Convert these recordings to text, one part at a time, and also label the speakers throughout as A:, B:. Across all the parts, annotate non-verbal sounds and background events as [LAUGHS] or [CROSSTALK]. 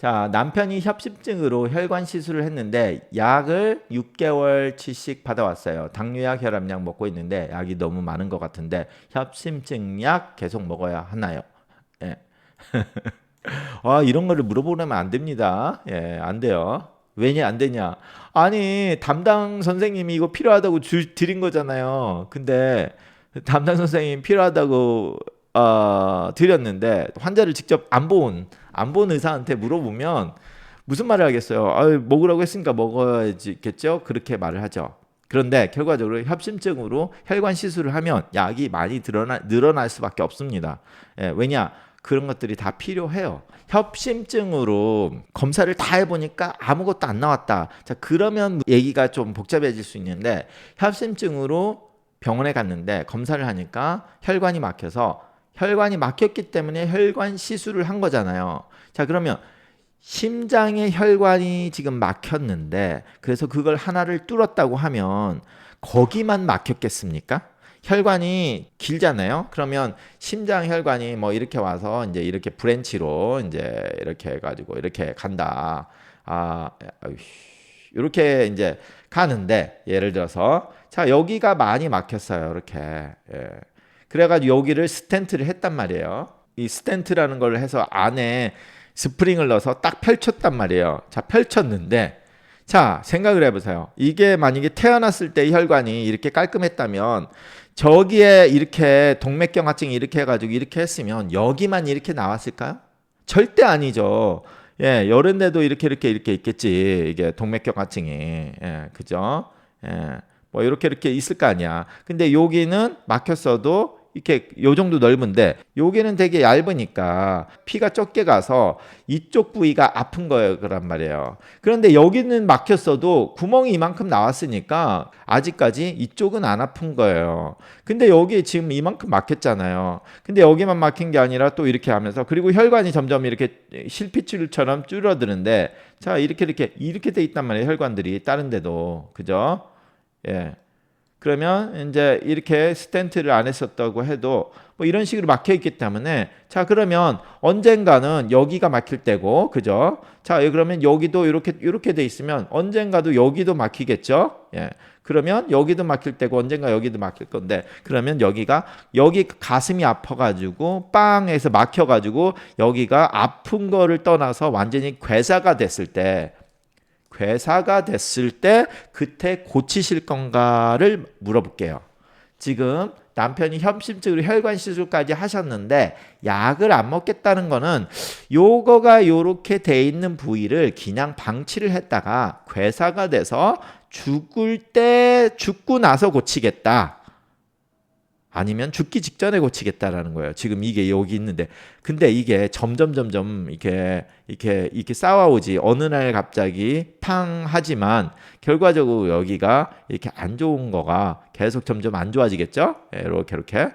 A: 자, 남편이 협심증으로 혈관 시술을 했는데 약을 6개월치씩 받아왔어요. 당뇨약, 혈압약 먹고 있는데 약이 너무 많은 것 같은데 협심증 약 계속 먹어야 하나요? 예. [LAUGHS] 아, 이런 거를 물어보면 안 됩니다. 예, 안 돼요. 왜냐 안 되냐? 아니, 담당 선생님이 이거 필요하다고 주, 드린 거잖아요. 근데 담당 선생님 필요하다고 어, 드렸는데 환자를 직접 안 본 안 본 의사한테 물어보면 무슨 말을 하겠어요? 아, 먹으라고 했으니까 먹어야지겠죠? 그렇게 말을 하죠. 그런데 결과적으로 협심증으로 혈관 시술을 하면 약이 많이 늘어나, 늘어날 수밖에 없습니다. 예, 왜냐? 그런 것들이 다 필요해요. 협심증으로 검사를 다 해보니까 아무것도 안 나왔다. 자, 그러면 얘기가 좀 복잡해질 수 있는데 협심증으로 병원에 갔는데 검사를 하니까 혈관이 막혀서 혈관이 막혔기 때문에 혈관 시술을 한 거잖아요. 자, 그러면 심장의 혈관이 지금 막혔는데 그래서 그걸 하나를 뚫었다고 하면 거기만 막혔겠습니까? 혈관이 길잖아요. 그러면 심장 혈관이 뭐 이렇게 와서 이제 이렇게 브랜치로 이제 이렇게 해가지고 이렇게 간다. 아, 이렇게 이제 가는데 예를 들어서 자 여기가 많이 막혔어요. 이렇게 예. 그래가지고 여기를 스텐트를 했단 말이에요. 이 스텐트라는 걸 해서 안에 스프링을 넣어서 딱 펼쳤단 말이에요. 자 펼쳤는데 자 생각을 해보세요. 이게 만약에 태어났을 때 혈관이 이렇게 깔끔했다면 저기에 이렇게 동맥경화증이 이렇게 해가지고 이렇게 했으면 여기만 이렇게 나왔을까요? 절대 아니죠. 예, 여러 데도 이렇게 이렇게 이렇게 있겠지. 이게 동맥경화증이. 예, 그죠? 예. 뭐 이렇게 이렇게 있을 거 아니야. 근데 여기는 막혔어도 이렇게 요 정도 넓은데 여기는 되게 얇으니까 피가 적게 가서 이쪽 부위가 아픈 거예요 그란 말이에요. 그런데 여기는 막혔어도 구멍이 이만큼 나왔으니까 아직까지 이쪽은 안 아픈 거예요. 근데 여기 지금 이만큼 막혔잖아요. 근데 여기만 막힌 게 아니라 또 이렇게 하면서 그리고 혈관이 점점 이렇게 실핏줄처럼 줄어드는데 자 이렇게 이렇게 이렇게 돼 있단 말이에요 혈관들이 다른 데도 그죠? 예. 그러면 이제 이렇게 스텐트를 안 했었다고 해도 뭐 이런 식으로 막혀 있기 때문에 자 그러면 언젠가는 여기가 막힐 때고 그죠? 자 그러면 여기도 이렇게 이렇게 돼 있으면 언젠가도 여기도 막히겠죠? 예. 그러면 여기도 막힐 때고 언젠가 여기도 막힐 건데 그러면 여기가 여기 가슴이 아파가지고 빵에서 막혀가지고 여기가 아픈 거를 떠나서 완전히 괴사가 됐을 때 괴사가 됐을 때 그때 고치실 건가를 물어볼게요. 지금 남편이 협심증으로 혈관 시술까지 하셨는데 약을 안 먹겠다는 거는 요거가 요렇게 돼 있는 부위를 그냥 방치를 했다가 괴사가 돼서 죽을 때 죽고 나서 고치겠다. 아니면 죽기 직전에 고치겠다라는 거예요. 지금 이게 여기 있는데, 근데 이게 점점 점점 이렇게 이렇게 이렇게 쌓아오지 어느 날 갑자기 팡 하지만 결과적으로 여기가 이렇게 안 좋은 거가 계속 점점 안 좋아지겠죠? 이렇게 이렇게.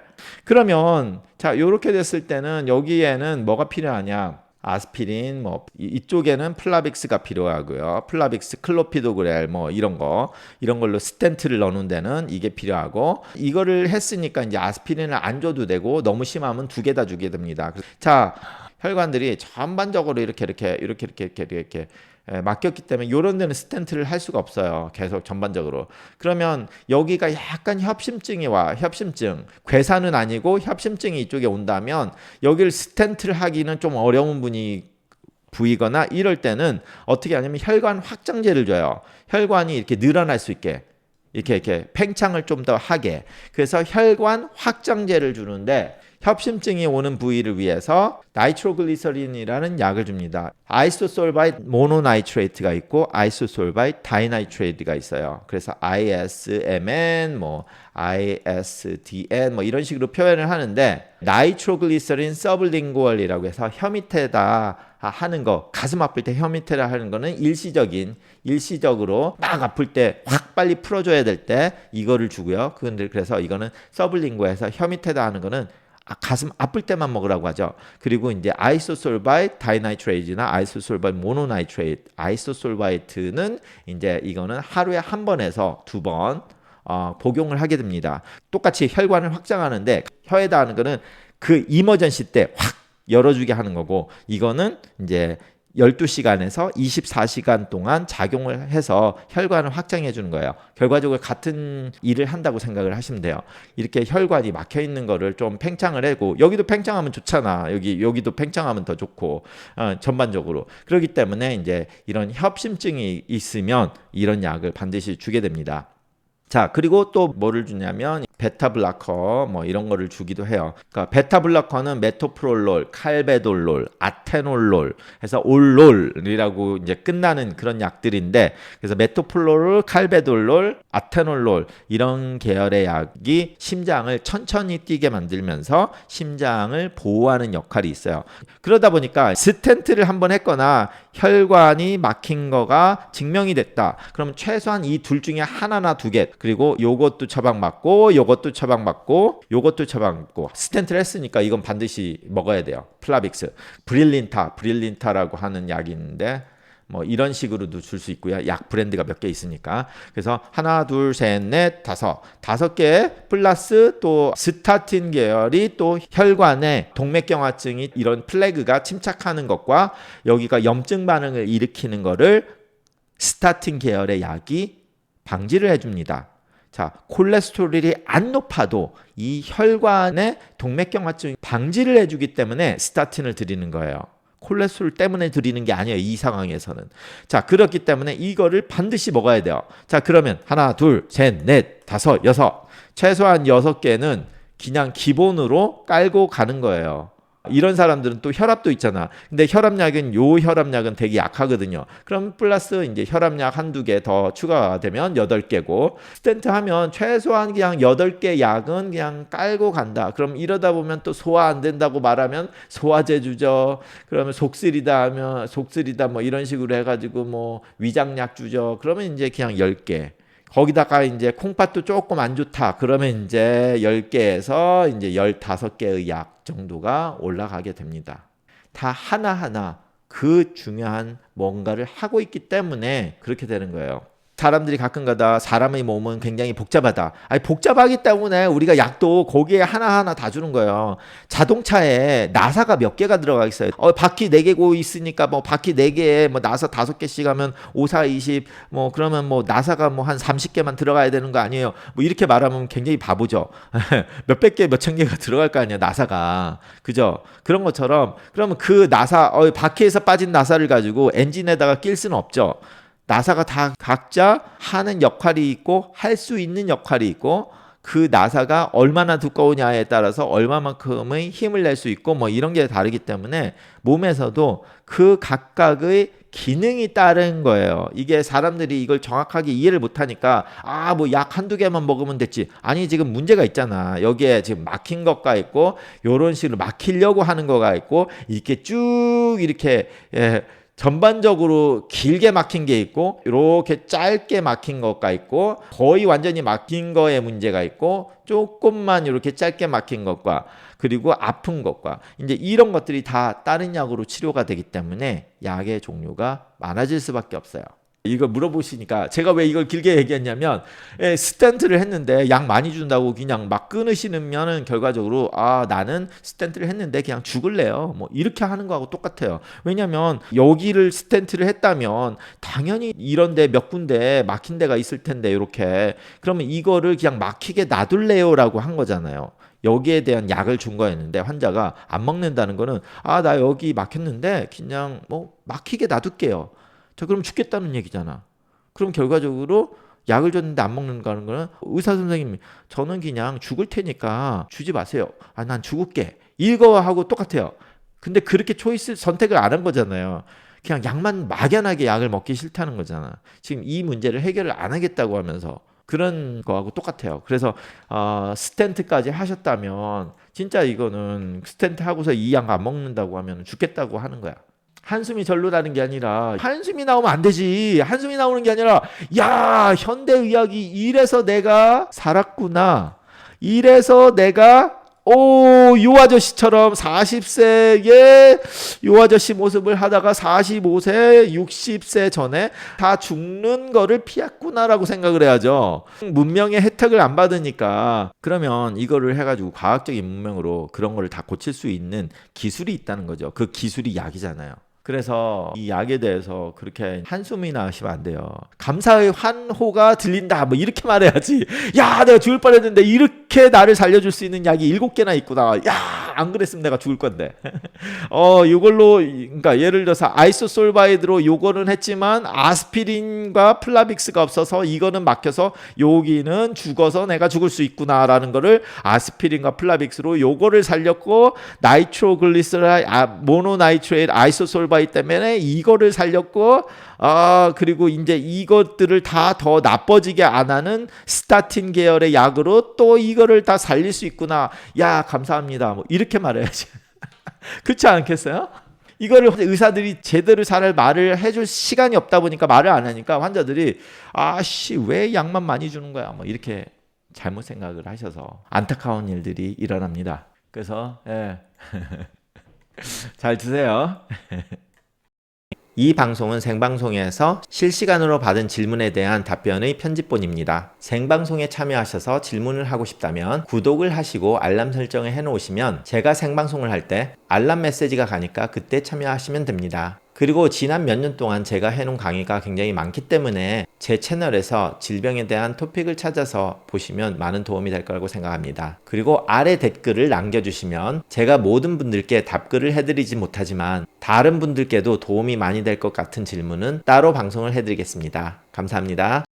A: 그러면 자 이렇게 됐을 때는 여기에는 뭐가 필요하냐? 아스피린 뭐 이쪽에는 플라빅스가 필요하고요. 플라빅스, 클로피도그렐 뭐 이런 거 이런 걸로 스텐트를 넣는 데는 이게 필요하고 이거를 했으니까 이제 아스피린을 안 줘도 되고 너무 심하면 두 개 다 주게 됩니다. 자, 혈관들이 전반적으로 이렇게 이렇게 이렇게 이렇게 이렇게 이렇게 예, 막혔기 때문에 이런 데는 스텐트를 할 수가 없어요. 계속 전반적으로. 그러면 여기가 약간 협심증이 와. 협심증. 괴사는 아니고 협심증이 이쪽에 온다면 여기를 스텐트를 하기는 좀 어려운 분이 부위거나 이럴 때는 어떻게 하냐면 혈관 확장제를 줘요. 혈관이 이렇게 늘어날 수 있게. 이렇게 이렇게 팽창을 좀 더 하게. 그래서 혈관 확장제를 주는데 협심증이 오는 부위를 위해서 나이트로글리서린이라는 약을 줍니다. 아이소솔바이트 모노나이트레이트가 있고 아이소솔바이트 다이나이트레이트가 있어요. 그래서 ISMN 뭐 ISDN 뭐 이런 식으로 표현을 하는데 나이트로글리서린 서블링구얼이라고 해서 혀 밑에다 하는 거 가슴 아플 때 혀 밑에다 하는 거는 일시적인 일시적으로 막 아플 때 확 빨리 풀어줘야 될 때 이거를 주고요. 그런데 그래서 이거는 서블링구에서 혀 밑에다 하는 거는 아, 가슴 아플 때만 먹으라고 하죠. 그리고 이제 아이소솔바이트 다이나이트레이트나 아이소솔바이트 모노나이트레이트, 아이소솔바이트는 이제 이거는 하루에 한 번에서 두번 어, 복용을 하게 됩니다. 똑같이 혈관을 확장하는데 혀에다 하는 거는 그 이머전시 때 확 열어주게 하는 거고 이거는 이제 12시간에서 24시간 동안 작용을 해서 혈관을 확장해 주는 거예요. 결과적으로 같은 일을 한다고 생각을 하시면 돼요. 이렇게 혈관이 막혀 있는 거를 좀 팽창을 하고 여기도 팽창하면 좋잖아. 여기 여기도 팽창하면 더 좋고 어, 전반적으로 그렇기 때문에 이제 이런 협심증이 있으면 이런 약을 반드시 주게 됩니다. 자, 그리고 또 뭐를 주냐면 베타 블라커 뭐 이런 거를 주기도 해요. 그러니까 베타 블라커는 메토프롤롤, 칼베돌롤, 아테놀롤 해서 올롤이라고 이제 끝나는 그런 약들인데 그래서 메토프롤롤, 칼베돌롤, 아테놀롤 이런 계열의 약이 심장을 천천히 뛰게 만들면서 심장을 보호하는 역할이 있어요. 그러다 보니까 스텐트를 한번 했거나 혈관이 막힌 거가 증명이 됐다. 그럼 최소한 이 둘 중에 하나나 두 개, 그리고 요것도 처방 맞고 요 것도 처방 맞고 요것도 처방 맞고 스텐트를 했으니까 이건 반드시 먹어야 돼요. 플라빅스, 브릴린타, 브릴린타라고 하는 약이 있는데 뭐 이런 식으로도 줄 수 있고요. 약 브랜드가 몇 개 있으니까. 그래서 하나, 둘, 셋, 넷, 다섯. 다섯 개 플러스 또 스타틴 계열이 또 혈관에 동맥경화증이 이런 플래그가 침착하는 것과 여기가 염증 반응을 일으키는 거를 스타틴 계열의 약이 방지를 해줍니다. 자, 콜레스테롤이 안 높아도 이 혈관의 동맥경화증 방지를 해주기 때문에 스타틴을 드리는 거예요. 콜레스테롤 때문에 드리는 게 아니에요. 이 상황에서는. 자, 그렇기 때문에 이거를 반드시 먹어야 돼요. 자, 그러면 하나, 둘, 셋, 넷, 다섯, 여섯. 최소한 여섯 개는 그냥 기본으로 깔고 가는 거예요. 이런 사람들은 또 혈압도 있잖아. 근데 혈압약은 요 혈압약은 되게 약하거든요. 그럼 플러스 이제 혈압약 한두 개 더 추가가 되면 여덟 개고 스텐트 하면 최소한 그냥 여덟 개 약은 그냥 깔고 간다. 그럼 이러다 보면 또 소화 안 된다고 말하면 소화제 주죠. 그러면 속쓰리다 하면 속쓰리다 뭐 이런 식으로 해 가지고 뭐 위장약 주죠. 그러면 이제 그냥 열 개. 거기다가 이제 콩팥도 조금 안 좋다. 그러면 이제 10개에서 이제 15개의 약 정도가 올라가게 됩니다. 다 하나하나 그 중요한 뭔가를 하고 있기 때문에 그렇게 되는 거예요. 사람들이 가끔가다 사람의 몸은 굉장히 복잡하다. 아니 복잡하기 때문에 우리가 약도 거기에 하나하나 다 주는 거예요. 자동차에 나사가 몇 개가 들어가 있어요. 어 바퀴 4개고 있으니까 뭐 바퀴 4개에 뭐 나사 5개씩 하면 5, 4, 20 뭐 그러면 뭐 나사가 뭐 한 30개만 들어가야 되는 거 아니에요. 뭐 이렇게 말하면 굉장히 바보죠. [LAUGHS] 몇백 개, 몇천 개가 들어갈 거 아니야, 나사가. 그죠? 그런 것처럼 그러면 그 나사 어 바퀴에서 빠진 나사를 가지고 엔진에다가 낄 수는 없죠. 나사가 다 각자 하는 역할이 있고 할 수 있는 역할이 있고 그 나사가 얼마나 두꺼우냐에 따라서 얼마만큼의 힘을 낼 수 있고 뭐 이런 게 다르기 때문에 몸에서도 그 각각의 기능이 따른 거예요. 이게 사람들이 이걸 정확하게 이해를 못하니까 아 뭐 약 한두 개만 먹으면 됐지. 아니 지금 문제가 있잖아. 여기에 지금 막힌 것가 있고 요런 식으로 막히려고 하는 거가 있고 이렇게 쭉 이렇게 예, 전반적으로 길게 막힌 게 있고 이렇게 짧게 막힌 것가 있고 거의 완전히 막힌 거에 문제가 있고 조금만 이렇게 짧게 막힌 것과 그리고 아픈 것과 이제 이런 것들이 다 다른 약으로 치료가 되기 때문에 약의 종류가 많아질 수밖에 없어요. 이거 물어보시니까 제가 왜 이걸 길게 얘기했냐면 예, 스텐트를 했는데 약 많이 준다고 그냥 막 끊으시면은 결과적으로 아 나는 스텐트를 했는데 그냥 죽을래요. 뭐 이렇게 하는 거하고 똑같아요. 왜냐면 여기를 스텐트를 했다면 당연히 이런데 몇 군데 막힌 데가 있을 텐데 이렇게. 그러면 이거를 그냥 막히게 놔둘래요라고 한 거잖아요. 여기에 대한 약을 준 거였는데 환자가 안 먹는다는 거는 아 나 여기 막혔는데 그냥 뭐 막히게 놔둘게요 자, 그럼 죽겠다는 얘기잖아. 그럼 결과적으로 약을 줬는데 안 먹는다는 거는 의사 선생님이 저는 그냥 죽을 테니까 주지 마세요. 아, 난 죽을게. 이거하고 똑같아요. 근데 그렇게 초이스 선택을 안 한 거잖아요. 그냥 약만 막연하게 약을 먹기 싫다는 거잖아. 지금 이 문제를 해결을 안 하겠다고 하면서 그런 거하고 똑같아요. 그래서 어, 스텐트까지 하셨다면 진짜 이거는 스텐트 하고서 이 약 안 먹는다고 하면 죽겠다고 하는 거야. 한숨이 절로 나는 게 아니라 한숨이 나오면 안 되지. 한숨이 나오는 게 아니라 야 현대 의학이 이래서 내가 살았구나. 이래서 내가 오 요 아저씨처럼 40세에 요 아저씨 모습을 하다가 45세, 60세 전에 다 죽는 거를 피했구나라고 생각을 해야죠. 문명의 혜택을 안 받으니까 그러면 이거를 해가지고 과학적인 문명으로 그런 거를 다 고칠 수 있는 기술이 있다는 거죠. 그 기술이 약이잖아요. 그래서 이 약에 대해서 그렇게 한숨이나 하시면 안 돼요. 감사의 환호가 들린다. 뭐 이렇게 말해야지. 야, 내가 죽을 뻔했는데 이렇게 나를 살려줄 수 있는 약이 일곱 개나 있구나. 야, 안 그랬으면 내가 죽을 건데. [LAUGHS] 어, 이걸로 그러니까 예를 들어서 아이소솔바이드로 요거는 했지만 아스피린과 플라빅스가 없어서 이거는 막혀서 여기는 죽어서 내가 죽을 수 있구나라는 거를 아스피린과 플라빅스로 요거를 살렸고 나이트로글리스라이 아, 모노나이트레이트 아이소솔바이드 때문에 이거를 살렸고 아 그리고 이제 이것들을 다 더 나빠지게 안 하는 스타틴 계열의 약으로 또 이거를 다 살릴 수 있구나. 야 감사합니다. 뭐 이렇게 말해야지. [LAUGHS] 그렇지 않겠어요? 이거를 의사들이 제대로 잘 말을 해줄 시간이 없다 보니까 말을 안 하니까 환자들이 아씨 왜 약만 많이 주는 거야 뭐 이렇게 잘못 생각을 하셔서 안타까운 일들이 일어납니다. 그래서 예. [LAUGHS] 잘 드세요. [LAUGHS] 이 방송은 생방송에서 실시간으로 받은 질문에 대한 답변의 편집본입니다. 생방송에 참여하셔서 질문을 하고 싶다면 구독을 하시고 알람 설정을 해놓으시면 제가 생방송을 할 때 알람 메시지가 가니까 그때 참여하시면 됩니다. 그리고 지난 몇 년 동안 제가 해놓은 강의가 굉장히 많기 때문에 제 채널에서 질병에 대한 토픽을 찾아서 보시면 많은 도움이 될 거라고 생각합니다. 그리고 아래 댓글을 남겨주시면 제가 모든 분들께 답글을 해드리지 못하지만 다른 분들께도 도움이 많이 될 것 같은 질문은 따로 방송을 해드리겠습니다. 감사합니다.